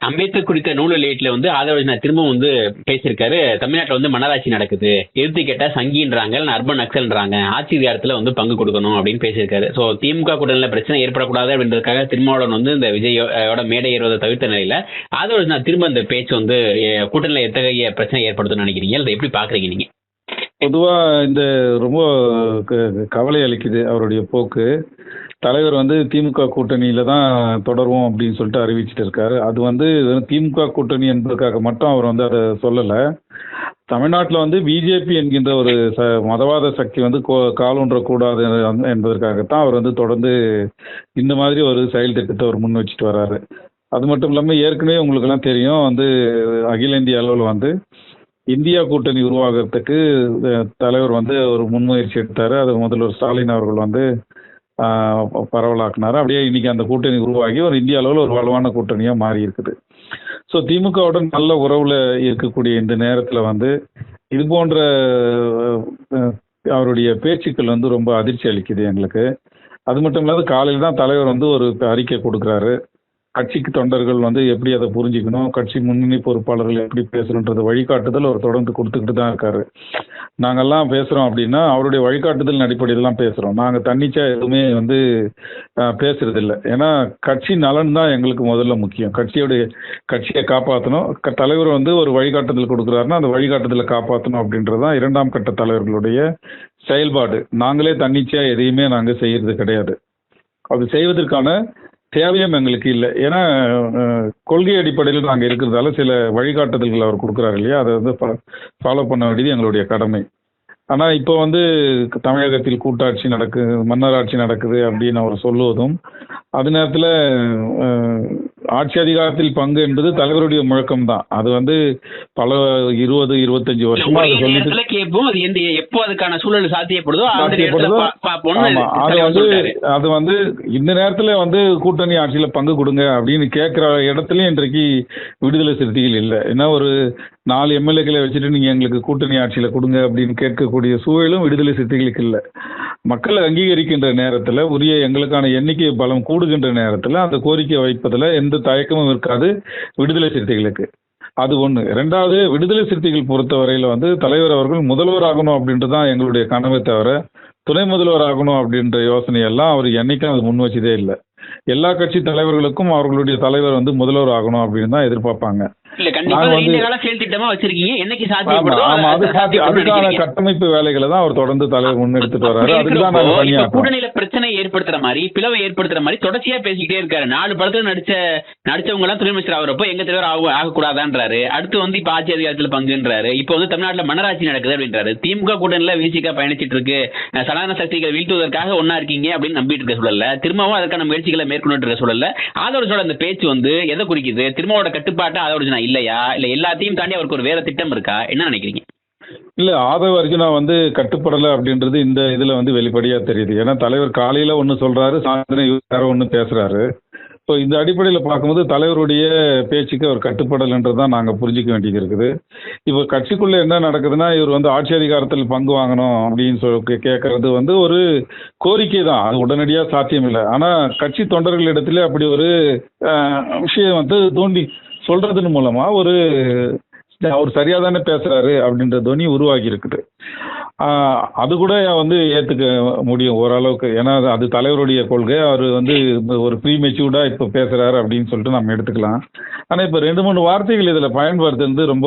அம்பேத்கர் குறித்த நூல் வெளியீட்டுல வந்து ஆதரவு திரும்பவும் வந்து பேசியிருக்காரு. தமிழ்நாட்டில் வந்து மன்னராட்சி நடக்குது. எடுத்து கேட்டா சங்கின்றாங்க அர்பன் நக்சல்ன்றாங்க. ஆட்சி அதிகாரத்துல வந்து பங்கு கொடுக்கணும் அப்படின்னு பேசியிருக்காரு. ஸோ திமுக கூட்டணியில பிரச்சனை ஏற்படக்கூடாது அப்படின்றதுக்காக திருமாவளவன் வந்து இந்த விஜயோட மேடை ஏறுவதை தவிர்த்த நிலையில ஆதரவு திரும்ப இந்த பேச்சு வந்து எ, கூட்டணியில எத்தகைய பிரச்சனை ஏற்படுத்தும்னு நினைக்கிறீங்க? அதை எப்படி பாக்குறீங்க நீங்க? பொதுவாக இந்த ரொம்ப க- கவலை அளிக்குது அவருடைய போக்கு. தலைவர் வந்து திமுக கூட்டணியில தான் தொடருவோம் அப்படின்னு சொல்லிட்டு அறிவிச்சிட்டு இருக்காரு. அது வந்து வெறும் திமுக கூட்டணி என்பதற்காக மட்டும் அவர் வந்து அதை சொல்லல. தமிழ்நாட்டில் வந்து பிஜேபி என்கின்ற ஒரு ச மதவாத சக்தி வந்து கோ- காலூன்றக்கூடாது என்பதற்காகத்தான் அவர் வந்து தொடர்ந்து இந்த மாதிரி ஒரு செயல் திட்டத்தை அவர் முன் வச்சுட்டு வர்றாரு அது மட்டும் இல்லாமல் ஏற்கனவே உங்களுக்கெல்லாம் தெரியும் வந்து அகில இந்திய அளவில் வந்து இந்தியா கூட்டணி உருவாகிறதுக்கு தலைவர் வந்து ஒரு முன்முயற்சி எடுத்தார். அது முதல்வர் ஸ்டாலின் அவர்கள் வந்து பரவலாக்குனாரு. அப்படியே இன்னைக்கு அந்த கூட்டணி உருவாகி ஒரு இந்திய அளவில் ஒரு வலுவான கூட்டணியாக மாறி இருக்குது ஸோ திமுகவுடன் நல்ல உறவில் இருக்கக்கூடிய இந்த நேரத்தில் வந்து இது போன்ற அவருடைய பேச்சுக்கள் வந்து ரொம்ப அதிர்ச்சி அளிக்குது எங்களுக்கு. அது மட்டும் இல்லாத காலையில் தான் தலைவர் வந்து ஒரு அறிக்கை கொடுக்குறாரு. கட்சிக்கு தொண்டர்கள் வந்து எப்படி அதை புரிஞ்சுக்கணும் கட்சி முன்னணி பொறுப்பாளர்கள் எப்படி பேசணுன்றது வழிகாட்டுதல் அவர் தொடர்ந்து கொடுத்துக்கிட்டு தான் இருக்காரு. நாங்கெல்லாம் பேசுகிறோம் அப்படின்னா அவருடைய வழிகாட்டுதல் அடிப்படையில் தான் பேசுகிறோம் நாங்கள் தன்னிச்சா எதுவுமே வந்து அஹ், பேசுறதில்ல. ஏன்னா கட்சி நலன் தான் எங்களுக்கு முதல்ல முக்கியம். கட்சியோடைய கட்சியை காப்பாற்றணும் க- தலைவர் வந்து ஒரு வழிகாட்டுதல் கொடுக்குறாருன்னா அந்த வழிகாட்டுதலை காப்பாற்றணும் அப்படின்றது தான் இரண்டாம் கட்ட தலைவர்களுடைய செயல்பாடு. நாங்களே தன்னிச்சையா எதையுமே நாங்கள் செய்யறது கிடையாது. அது செய்வதற்கான தேவையும் எங்களுக்கு இல்லை. ஏன்னா கொள்கை அடிப்படையில் நாங்கள் இருக்கிறதால சில வழிகாட்டுதல்கள் அவர் கொடுக்குறாரு இல்லையா? அதை வந்து ஃபாலோ பண்ண வேண்டியது எங்களுடைய கடமை. ஆனால் இப்போ வந்து தமிழகத்தில் கூட்டாட்சி நடக்குது மன்னராட்சி நடக்குது அப்படின்னு அவர் சொல்லுவதும் அது நேரத்தில் ஆட்சி அதிகாரத்தில் பங்கு என்பது தலைவருடைய முழக்கம் தான் அது வந்து பல இருபது இருபத்தஞ்சு வருஷமா அதை ஒரே சொல்லிட்டு நேரத்துல கேட்போம். அது எந்த எப்போ அதுக்கான சூழல் சாத்தியப்படுதோ அது வந்து. அது வந்து இந்த நேரத்துல வந்து கூட்டணி ஆட்சியில பங்கு கொடுங்க அப்படின்னு கேட்கிற இடத்துலயும் இன்றைக்கு விடுதலை சிறுத்தைகள் இல்லை. ஏன்னா ஒரு நாலு எம்எல்ஏக்களை வச்சுட்டு நீங்க எங்களுக்கு கூட்டணி ஆட்சியில கொடுங்க அப்படின்னு கேட்கக்கூடிய சூழலும் விடுதலை சிறுத்தைகளுக்கு இல்லை. மக்களை அங்கீகரிக்கின்ற நேரத்துல உரிய எங்களுக்கான எண்ணிக்கை பலம் கூடுகின்ற நேரத்துல அந்த கோரிக்கை வைப்பதுல எந்த தயக்கமும் இருக்காது விடுதலை சிறுத்தைகளுக்கு. அது ஒன்று ரெண்டாவது விடுதலை சிறுத்தைகள் பொறுத்தவரையில் வந்து தலைவர் அவர்கள் முதல்வர் ஆகணும் அப்படின்றது தான் எங்களுடைய கனவை தவிர துணை முதல்வர் ஆகணும் அப்படின்ற யோசனையெல்லாம் அவர் என்னைக்கும் அது முன் வச்சதே இல்லை. எல்லா கட்சி தலைவர்களுக்கும் அவர்களுடைய தலைவர் வந்து முதல்வர் ஆகணும் அப்படின்னு தான் எதிர்பார்ப்பாங்க. கண்டிப்பா நீண்ட கால செயல் திட்டமா வச்சிருக்கீங்க. என்னைக்கு ஆமா சாத்தியப்படுதோ ஆமா அது அது சாத்தி சாத்தியப்படும்னு அதுக்கான. கட்டமைப்பு வேலைகளை தான் அவர் தொடர்ந்து தலைவர் முன்னெடுத்துட்டு வர்றாரு. அதுக்கு தான் கூட்டணியில பிரச்சனை ஏற்படுத்துற மாதிரி பிளவை ஏற்படுத்துற மாதிரி தொடர்ச்சியா பேசிக்கிட்டே இருக்காரு. நாலு படத்துல நடிச்ச நடிச்சவங்க எல்லாம் துணை அமைச்சர் ஆகுறப்போ எங்க தலைவர் ஆக ஆகக்கூடாதான்றாரு. அடுத்து வந்து இப்ப ஆட்சி அதிகாரத்துல பங்குன்றாரு. இப்போ வந்து தமிழ்நாட்டுல மன்னராட்சி நடக்குது அப்படின்றாரு. திமுக கூட்டணியில விசிக பயணிச்சிட்டு இருக்கு. சனாதன சக்திகளை வீழ்த்துவதற்காக ஒன்னா இருக்கீங்க அப்படின்னு நம்பிட்டு இருக்க சூழல்ல திரும்பவும் அதற்கான முயற்சிகளை மேற்கொண்டு இருக்க சூழல்ல ஆதரவு அந்த பேச்சு வந்து எதை குறிக்குது? திருமாவோட கட்டுப்பாட்டு ஆதரவு இல்லையா? இல்ல எல்லாத்தையும் தாண்டி அவருக்கு ஒரு வேற திட்டம் இருக்கா? என்ன நினைக்கிறீங்க? இல்ல ஆதவ அர்ஜுனா வந்து கட்டுப்படலை அப்படின்றது இந்த இதுல வந்து வெளிப்படையா தெரியுது. ஏன்னா தலைவர் காலையில ஒண்ணு சொல்றாரு சாயந்தரம் இவர் வேற ஒண்ணு பேசுறாரு ஸோ இந்த அடிப்படையில் பார்க்கும்போது தலைவருடைய பேச்சுக்கு அவர் கட்டுப்படலைன்றது தான் நாங்கள் புரிஞ்சிக்க வேண்டியது இருக்குது. இப்போ கட்சிக்குள்ள என்ன நடக்குதுன்னா இவர் வந்து ஆட்சி அதிகாரத்தில் பங்கு வாங்கணும் அப்படின்னு சொல்லி கேட்கறது வந்து ஒரு கோரிக்கை தான். அது உடனடியாக சாத்தியம் இல்லை ஆனால் கட்சி தொண்டர்களிடத்துல அப்படி ஒரு விஷயம் வந்து தூண்டி சொல்றதன் மூலமா ஒரு அவர் சரியா தானே பேசுறாரு அப்படின்ற துணி உருவாகி இருக்குது அது கூட வந்து ஏத்துக்க முடியும் ஓரளவுக்கு ஏன்னா அது- தலைவருடைய கொள்கை அவர் வந்து ஒரு ப்ரீ மெச்சூர்டா இப்போ பேசுறாரு அப்படின்னு சொல்லிட்டு நம்ம எடுத்துக்கலாம் ஆனா இப்போ ரெண்டு மூணு வார்த்தைகள் இதுல பயன்படுத்துறது ரொம்ப.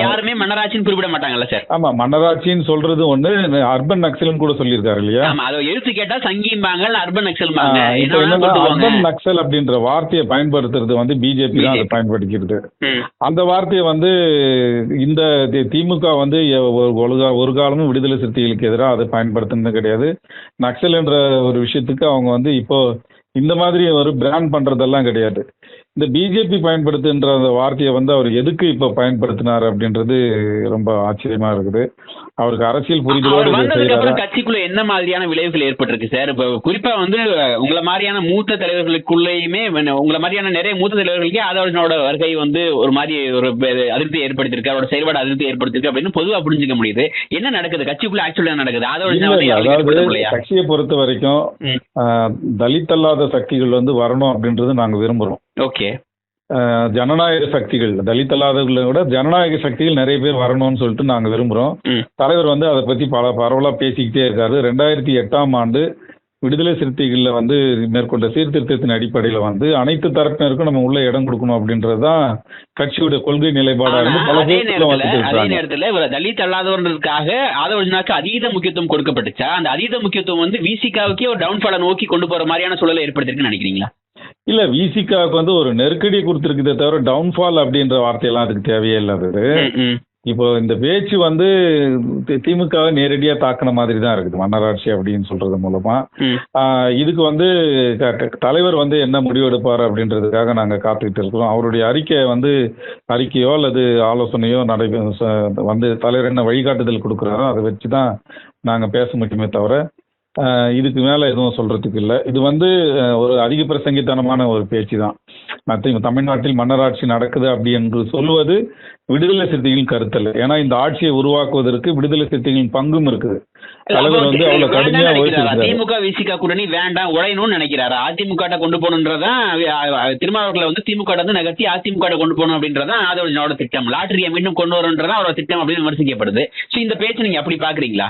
யாருமே மன்னராட்சின்னு குறிப்பிட மாட்டாங்கல்ல சார் ஆமா மன்னராட்சின்னு சொல்றது ஒண்ணு அர்பன் நக்சல்னு கூட சொல்லியிருக்காரு இல்லையா ஆமா அதை எடுத்து கேட்டா சங்கிம்பாங்க அர்பன் கொட்டுவாங்க. அர்பன் நக்சல் அப்படின்ற வார்த்தையை பயன்படுத்துறது வந்து பிஜேபி தான் அதை. பயன்படுத்திக்கிறது. அந்த வார்த்தையை வந்து இந்த திமுக வந்து ஒரு ஒரு காலமும் விடுதலை சிறுத்தைகளுக்கு எதிராக அதை பயன்படுத்தினது கிடையாது. நக்சல் என்ற ஒரு விஷயத்துக்கு அவங்க வந்து இப்போ இந்த மாதிரி ஒரு பிராண்ட் பண்றதெல்லாம் கிடையாது. இந்த பிஜேபி பயன்படுத்துன்ற அந்த வார்த்தையை வந்து அவர் எதுக்கு இப்போ பயன்படுத்தினார் அப்படின்றது ரொம்ப ஆச்சரியமா இருக்குது. அவருக்கு அரசியல் புரிதலோடு கட்சிக்குள்ள என்ன மாதிரியான விளைவுகள் ஏற்பட்டிருக்கு சார்? இப்ப குறிப்பா வந்து உங்களை மாதிரியான மூத்த தலைவர்களுக்குள்ளேயுமே உங்களை மாதிரியான நிறைய மூத்த தலைவர்களுக்கே ஆதவனோட வருகை வந்து ஒரு மாதிரி ஒரு அதிருப்தி ஏற்படுத்திருக்கு அவரோட செயல்பாடு அதிருப்தி ஏற்படுத்திருக்கு அப்படின்னு பொதுவா புரிஞ்சுக்க முடியுது. என்ன நடக்குது? கட்சிக்குள்ள ஆக்சுவலா நடக்குது? முடியலையா? கட்சியை பொறுத்த வரைக்கும் தலித் அல்லாத சக்திகள் வந்து வரணும் அப்படின்றது நாங்க விரும்புறோம். ஓகே. ஜனநாயக சக்திகள் தலித் அல்லாதவர்களை விட ஜனநாயக சக்திகள் நிறைய பேர் வரணும்னு சொல்லிட்டு நாங்க விரும்புறோம். தலைவர் வந்து அதை பத்தி பல பரவலா பேசிக்கிட்டே இருக்காரு. ரெண்டாயிரத்தி எட்டாம் ஆண்டு விடுதலை சிறுத்தைகளில் வந்து மேற்கொண்ட சீர்திருத்தத்தின் அடிப்படையில் வந்து அனைத்து தரப்பினருக்கும் நம்ம உள்ள இடம் கொடுக்கணும் அப்படின்றது தான் கட்சியுடைய கொள்கை நிலைப்பாடா ஆனா, இருந்து பல அதே நேரத்துல இவர் தலித் அல்லாதவர்களுக்காக ஆதவர்ஜனாக்கு அதீத முக்கியத்துவம் கொடுக்கப்பட்டுச்சா? அந்த அதீத முக்கியத்துவம் வந்து விசிகாவுக்கே ஒரு டவுன்ஃபாலை நோக்கி கொண்டு போற மாதிரியான சூழலை ஏற்படுத்திருக்குன்னு நினைக்கிறீங்களா? இல்ல விசிகாவுக்கு வந்து ஒரு நெருக்கடி கொடுத்துருக்குதே தவிர டவுன்ஃபால் அப்படின்ற வார்த்தையெல்லாம் அதுக்கு தேவையே இல்லாதது. இப்போ இந்த பேச்சு வந்து தி- திமுகவை நேரடியா தாக்குன மாதிரி தான் இருக்குது மன்னராட்சி அப்படின்னு சொல்றது மூலமா. இதுக்கு வந்து தலைவர் வந்து என்ன முடிவு எடுப்பார் அப்படின்றதுக்காக நாங்க காத்துக்கிட்டு இருக்கிறோம். அவருடைய அறிக்கை வந்து அறிக்கையோ அல்லது ஆலோசனையோ நடை வந்து தலைவர் என்ன வழிகாட்டுதல் கொடுக்குறாரோ அதை வச்சு தான் நாங்க பேச முடியுமே தவிர இதுக்கு மேல எதுவும் சொல்றதுக்கு இல்லை. இது வந்து ஒரு அதிக பிரசங்கித்தனமான ஒரு பேச்சு தான் மத்த- தமிழ்நாட்டில் மன்னராட்சி நடக்குது அப்படி என்று சொல்லுவது விடுதலை சிறுத்தைகளின் கருத்தல்ல. ஏன்னா இந்த ஆட்சியை உருவாக்குவதற்கு விடுதலை சிறுத்தைகளின் பங்கும் இருக்குது. தலைவர் வந்து அவ்வளவு கடுமையா? ஓய்ச்சிருக்காரு திமுக விசிகா கூட்டணி வேண்டாம் உழையணும்னு நினைக்கிறாரா. அதிமுக கொண்டு போகணுன்றதான் திருமாவளவர்களை வந்து திமுக வந்து நகர்த்தி அதிமுக கொண்டு போகணும் அப்படின்றதான் ஆதவர்ஜனோட திட்டம். லாட்டரியை மீண்டும் கொண்டு வரன்றதான் அவரோட திட்டம் அப்படின்னு விமர்சிக்கப்படுது. இந்த பேச்சு நீங்க அப்படி பாக்குறீங்களா?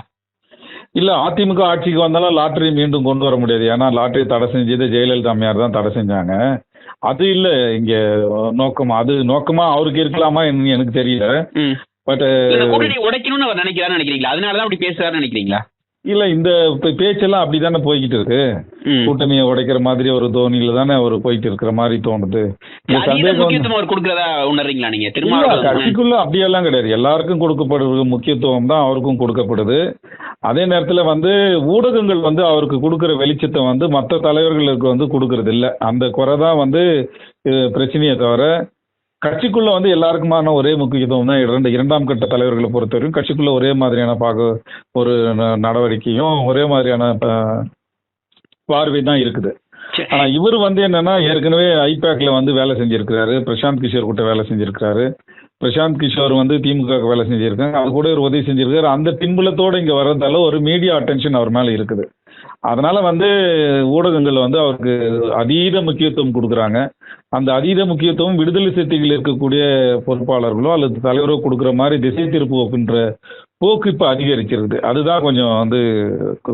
இல்ல அதிமுக ஆட்சிக்கு வந்தாலும் லாட்டரி மீண்டும் கொண்டு வர முடியாது. ஏன்னா லாட்டரி தடை செஞ்சது ஜெயலலிதா அம்மையார் தான் தடை செஞ்சாங்க. அது இல்ல இங்க நோக்கம். அது நோக்கமா அவருக்கு இருக்கலாமா எனக்கு தெரியல. பட் உடைக்கணும்னு அவர் நினைக்கிறீங்களா? அதனாலதான் அப்படி பேசுறாருன்னு நினைக்கிறீங்களா? இல்ல இந்த பேச்செல்லாம் அப்படிதானே போய்கிட்டு இருக்கு. கூட்டணியை உடைக்கிற மாதிரி ஒரு தோணியில தானே அவர் போயிட்டு இருக்கிற மாதிரி தோணுது. கட்சிக்குள்ள அப்படியெல்லாம் கிடையாது. எல்லாருக்கும் கொடுக்கப்படுற முக்கியத்துவம் தான் அவருக்கும் கொடுக்கப்படுது. அதே நேரத்துல வந்து ஊடகங்கள் வந்து அவருக்கு கொடுக்கிற வெளிச்சத்தை வந்து மற்ற தலைவர்களுக்கு வந்து கொடுக்கறது இல்ல அந்த குறை தான் வந்து பிரச்சனையே தவிர கட்சிக்குள்ள வந்து எல்லாருக்குமான ஒரே முக்கியத்துவம் தான் இரண்டு இரண்டாம் கட்ட தலைவர்களை பொறுத்தவரைக்கும் கட்சிக்குள்ள ஒரே மாதிரியான பாக ஒரு நடவடிக்கையும் ஒரே மாதிரியான பார்வை தான் இருக்குது. ஆனா இவர் வந்து என்னன்னா ஏற்கனவே ஐபேக்ல வந்து வேலை செஞ்சிருக்கிறாரு. பிரசாந்த் கிஷோர் கிட்ட வேலை செஞ்சிருக்கிறாரு. பிரசாந்த் கிஷோர் வந்து திமுக வேலை செஞ்சிருக்காங்க அது கூட ஒரு உதவி செஞ்சிருக்காரு. அந்த பின்புலத்தோடு இங்க வர்றதால ஒரு மீடியா அட்டென்ஷன் அவர் மேல இருக்குது. அதனால வந்து ஊடகங்கள் வந்து அவருக்கு அதீத முக்கியத்துவம் கொடுக்குறாங்க. அந்த அதீத முக்கியத்துவம் விடுதலை சிறுத்தைகள் இருக்கக்கூடிய பொறுப்பாளர்களோ அல்லது தலைவரோ கொடுக்குற மாதிரி திசை திருப்பு அப்படின்ற போக்கு இப்ப அதிகரிச்சிருது அதுதான் கொஞ்சம் வந்து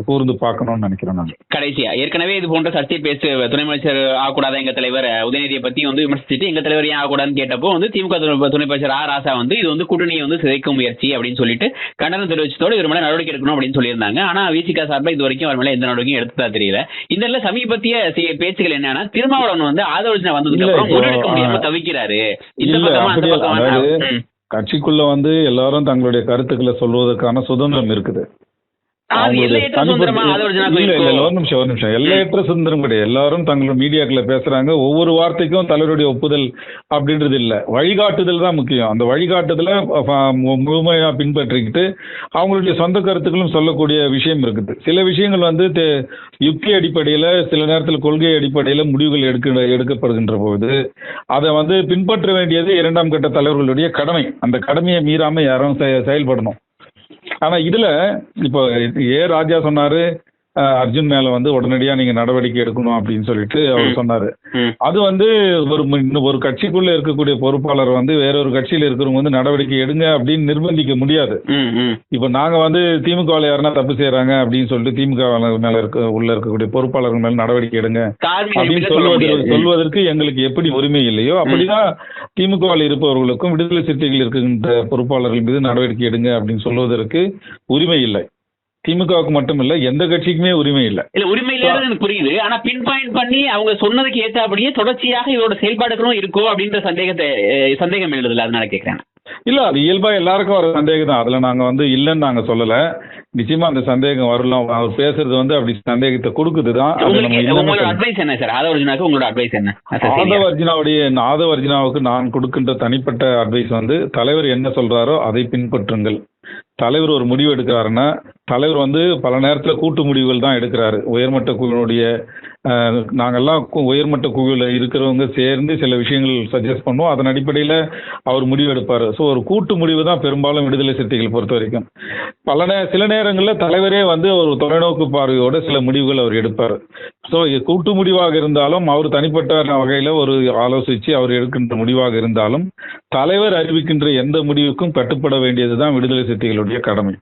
கூர்ந்து பார்க்கணும்னு நினைக்கிறேன் நான். கடைசியா ஏற்கனவே இது போன்ற சர்ச்சை பேசு துணை அமைச்சர் ஆகக்கூடாத எங்க தலைவர்? உதயநிதியை பத்தி வந்து விமர்சிச்சுட்டு எங்க தலைவர் ஏன் ஆகக்கூடாதுன்னு கேட்டப்போ வந்து திமுக துணை- அமைச்சர் ஆ. ராசா வந்து இது வந்து கூட்டணியை வந்து சிதைக்கும் முயற்சி அப்படின்னு சொல்லிட்டு கண்டனம் தெரிவிச்சதோடு இவர் மேல நடவடிக்கை எடுக்கணும் அப்படின்னு சொல்லியிருந்தாங்க. ஆனா விசிகா சார்பா இது வரைக்கும் அவர் மேல எந்த நடவடிக்கையும் எடுத்ததா தெரியல. இந்த சமீபத்திய பேச்சுகள் என்னன்னா திருமாவளவன் வந்து ஆதரவு வந்ததுக்கு அப்புறம் முடியாம தவிக்கிறாரு. இந்த பக்கமா அந்த பக்கமா. கட்சிக்குள்ள வந்து எல்லாரும் தங்களுடைய கருத்துக்களை சொல்வதற்கான சுதந்திரம் இருக்குது. எல்லையற்ற சுதந்திரமா? கிடையாது. எல்லாரும் தங்களோட மீடியாக்களை பேசுறாங்க. ஒவ்வொரு வார்த்தைக்கும் தலைவருடைய ஒப்புதல் அப்படின்றது இல்ல. வழிகாட்டுதல் தான் முக்கியம். அந்த வழிகாட்டுதலை முழுமையா பின்பற்றிக்கிட்டு அவங்களுடைய சொந்த கருத்துக்களும் சொல்லக்கூடிய விஷயம் இருக்குது. சில விஷயங்கள் வந்து யுக்தி அடிப்படையில சில நேரத்தில் கொள்கை அடிப்படையில முடிவுகள் எடுக்க எடுக்கப்படுகின்ற போது அதை வந்து பின்பற்ற வேண்டியது இரண்டாம் கட்ட தலைவர்களுடைய கடமை. அந்த கடமையை மீறாம யாரும் செயல்படணும். ஆனா இதுல இப்போ ஏ ராஜா சொன்னாரு அர்ஜுன் மேல வந்து உடனடியா நீங்க நடவடிக்கை எடுக்கணும் அப்படின்னு சொல்லிட்டு அவர். சொன்னாரு. அது வந்து ஒரு ஒரு கட்சிக்குள்ள இருக்கக்கூடிய பொறுப்பாளர் வந்து வேற ஒரு கட்சியில இருக்கிறவங்க வந்து நடவடிக்கை எடுங்க அப்படின்னு நிர்பந்திக்க முடியாது. இப்போ நாங்க வந்து திமுகவில் யாருன்னா தப்பு செய்யறாங்க அப்படின்னு சொல்லிட்டு திமுக மேல இருக்க உள்ள இருக்கக்கூடிய பொறுப்பாளர்கள் மேல நடவடிக்கை எடுங்க அப்படின்னு நம்பிக்கை சொல்ல சொல்வதற்கு எங்களுக்கு எப்படி உரிமை இல்லையோ அப்படிதான் திமுகவில் இருப்பவர்களுக்கும் விடுதலை சிறுத்தைகள் இருக்கின்ற பொறுப்பாளர்கள் மீது நடவடிக்கை எடுங்க அப்படின்னு சொல்வதற்கு உரிமை இல்லை திமுகவுக்கு மட்டும் இல்லை எந்த கட்சிக்குமே உரிமை இல்லை. இல்ல உரிமை இல்லைன்றது எனக்கு புரியுது. ஆனா பின் பாயிண்ட் பண்ணி அவங்க சொன்னதுக்கு ஏத்தாபடியே தொடர்ச்சியாக இவரோட செயல்பாடுகளும் இருக்கோ அப்படின்ற சந்தேகத்தை சந்தேகம் எழுதுல அதனால கேக்குறேன். இல்ல அது இயல்பா எல்லாருக்கும் வர சந்தேகம் தான். அதுல நாங்க வந்து இல்லைன்னு நாங்க சொல்லல. நிச்சயமா அந்த சந்தேகம் வரலாம். அவர் பேசுறது வந்து அப்படி சந்தேகத்தை கொடுக்குது தான். அதை நம்ம உங்களுக்கு இல்லைன்னு உங்களோட சொல்லல. அட்வைஸ் என்ன சார் ஆதவர்ஜுனாக்கு உங்களோட அட்வைஸ் என்ன? ஆதவர்ஜினாவுடைய ஆதவர்ஜினாவுக்கு நான் கொடுக்கின்ற தனிப்பட்ட அட்வைஸ் வந்து தலைவர் என்ன சொல்றாரோ அதை பின்பற்றுங்கள். தலைவர் ஒரு முடிவு எடுக்கிறாருன்னா தலைவர் வந்து பல நேரத்தில் கூட்டு முடிவுகள் தான் எடுக்கிறாரு. உயர்மட்ட குழுவினுடைய நாங்கள்லாம் உயர்மட்ட குழுவில் இருக்கிறவங்க சேர்ந்து சில விஷயங்கள் சஜஸ்ட் பண்ணுவோம். அதன் அடிப்படையில் அவர் முடிவு எடுப்பார். ஸோ ஒரு கூட்டு முடிவு தான் பெரும்பாலும் விடுதலை சிறுத்தைகள் பொறுத்த வரைக்கும். பல நே சில நேரங்களில் தலைவரே வந்து ஒரு தொலைநோக்கு பார்வையோட சில முடிவுகள் அவர் எடுப்பார். ஸோ கூட்டு முடிவாக இருந்தாலும் அவர் தனிப்பட்ட வகையில் ஒரு ஆலோசித்து அவர் எடுக்கின்ற முடிவாக இருந்தாலும் தலைவர் அறிவிக்கின்ற எந்த முடிவுக்கும் கட்டுப்பட வேண்டியது தான் விடுதலை சிறுத்தைகளுடைய கடமை.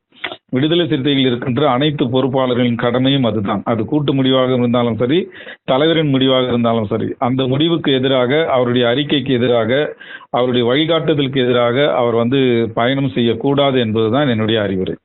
விடுதலை சிறுத்தைகள் இருக்கின்ற அனைத்து பொறுப்பாளர்களின் கடமையும் அதுதான். அது கூட்டு முடிவாக இருந்தாலும் சரி தலைவரின் முடிவாக இருந்தாலும் சரி அந்த முடிவுக்கு எதிராக அவருடைய அறிக்கைக்கு எதிராக அவருடைய வழிகாட்டுதலுக்கு எதிராக அவர் வந்து பயணம் செய்யக்கூடாது என்பதுதான் என்னுடைய அறிவுரை.